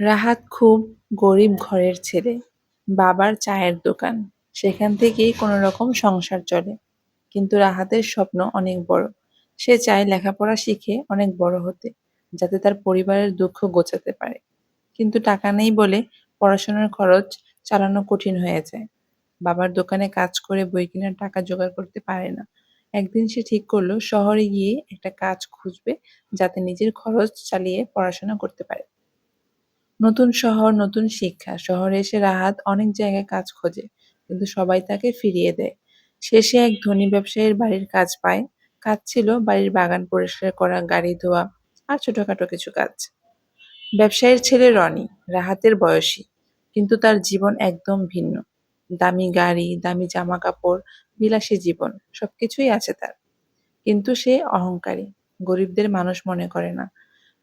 রাহাত খুব গরিব ঘরের ছেলে, বাবার চায়ের দোকান, সেখান থেকেই কোনো রকম সংসার চলে। কিন্তু রাহাতের স্বপ্ন অনেক বড়। সে চায় লেখাপড়া শিখে অনেক বড় হতে, যাতে তার পরিবারের দুঃখ গোছাতে পারে। কিন্তু টাকা নেই বলে পড়াশোনার খরচ চালানো কঠিন হয়ে যায়। বাবার দোকানে কাজ করে বই কেনার টাকা জোগাড় করতে পারে না। একদিন সে ঠিক করল, শহরে গিয়ে একটা কাজ খুঁজবে যাতে নিজের খরচ চালিয়ে পড়াশোনা করতে পারে। নতুন শহর, নতুন শিক্ষা, শহরে এসে রাহাত অনেক জায়গায় কাজ খোঁজে, কিন্তু সবাই তাকে ফিরিয়ে দেয়। শেষে এক ধনী ব্যবসায়ীর বাড়ির কাজ পায়। কাজ ছিল বাড়ির বাগান পরিষ্কার করা, গাড়ি ধোয়া আর ছোটখাটো কিছু কাজ। ব্যবসায়ীর ছেলে রনি, রাহাতের বয়সী, কিন্তু তার জীবন একদম ভিন্ন। দামি গাড়ি, দামি জামা কাপড় বিলাসী জীবন, সবকিছুই আছে তার। কিন্তু সে অহংকারী, গরিবদের মানুষ মনে করে না।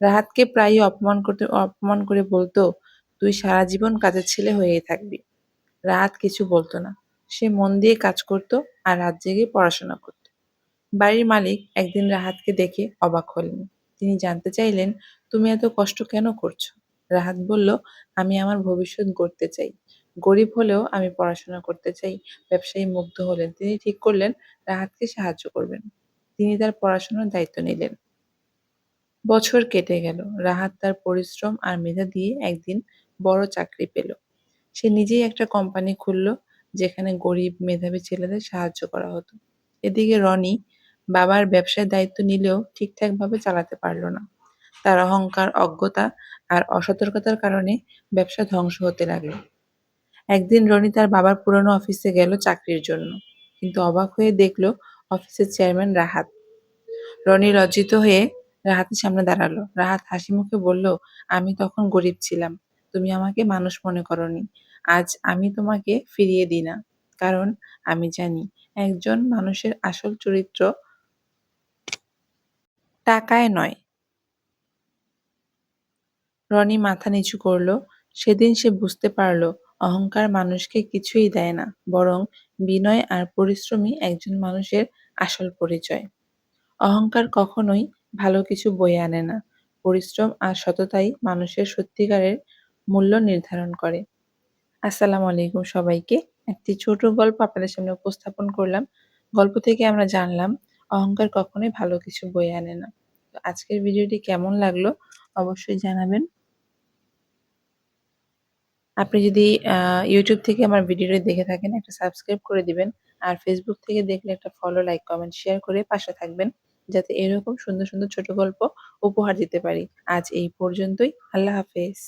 রাহাতকে প্রায়ই অপমান করতে, অপমান করে বলতো, তুই সারা জীবন কাজের ছেলে হয়েই থাকবি। রাহাত কিছু বলতো না। সে মন দিয়ে কাজ করত আর রাত জেগে পড়াশোনা করত। বাড়ির মালিক একদিন রাহাতকে দেখে অবাক হলেন। তিনি জানতে চাইলেন, তুমি এত কষ্ট কেন করছ? রাহাত বলল, আমি আমার ভবিষ্যৎ গড়তে চাই। গরিব হলেও আমি পড়াশোনা করতে চাই। ব্যবসায়ী মুগ্ধ হলেন। তিনি ঠিক করলেন, রাহাতকে সাহায্য করবেন। তিনি তার পড়াশোনার দায়িত্ব নিলেন। বছর কেটে গেল। রাহাত তার পরিশ্রম আর মেধা দিয়ে একদিন বড় চাকরি পেল। সে নিজেই একটা কোম্পানি খুলল, যেখানে গরিব মেধাবী ছেলেদের সাহায্য করা হতো। এদিকে রনি বাবার ব্যবসায় দায়িত্ব নিলেও ঠিকঠাকভাবে চালাতে পারল না। তার অহংকার, অজ্ঞতা আর অসতর্কতার কারণে ব্যবসা ধ্বংস হতে লাগল। একদিন রনি তার বাবার পুরনো অফিসে গেল চাকরির জন্য, কিন্তু অবাক হয়ে দেখল অফিসের চেয়ারম্যান রাহাত। রনি লজ্জিত হয়ে রাহাতের সামনে দাঁড়াল। রাহাত হাসি মুখে বলল, আমি তখন গরিব ছিলাম। তুমি আমাকে মানুষ মনে করনি। আজ আমি তোমাকে ফিরিয়ে দিই না। কারণ আমি জানি, একজন মানুষের আসল চরিত্র টাকায় নয়। রনি মাথা নিচু করল। সেদিন সে বুঝতে পারল, অহংকার মানুষকে কিছুই দেয় না, বরং বিনয় আর পরিশ্রমী একজন মানুষের আসল পরিচয়। অহংকার কখনোই ভালো কিছু বয়ে আনে না। পরিশ্রম আর সততাই মানুষের সত্যিকারের মূল্য নির্ধারণ করে। আসসালামু আলাইকুম সবাইকে। একটি ছোট গল্প আপনাদের সামনে উপস্থাপন করলাম। গল্প থেকে আমরা জানলাম, অহংকার কখনোই ভালো কিছু বয়ে আনে না। তো আজকের ভিডিওটি কেমন লাগল অবশ্যই জানাবেন। আপনি যদি ইউটিউব থেকে আমার ভিডিওটি দেখে থাকেন, একটা সাবস্ক্রাইব করে দিবেন। আর ফেসবুক থেকে দেখলে একটা ফলো লাইক কমেন্ট শেয়ার করে পাশে থাকবেন। যাতে এরকম সুন্দর সুন্দর ছোট গল্প উপহার দিতে পারি। আজ এই পর্যন্তই। আল্লাহ হাফেজ।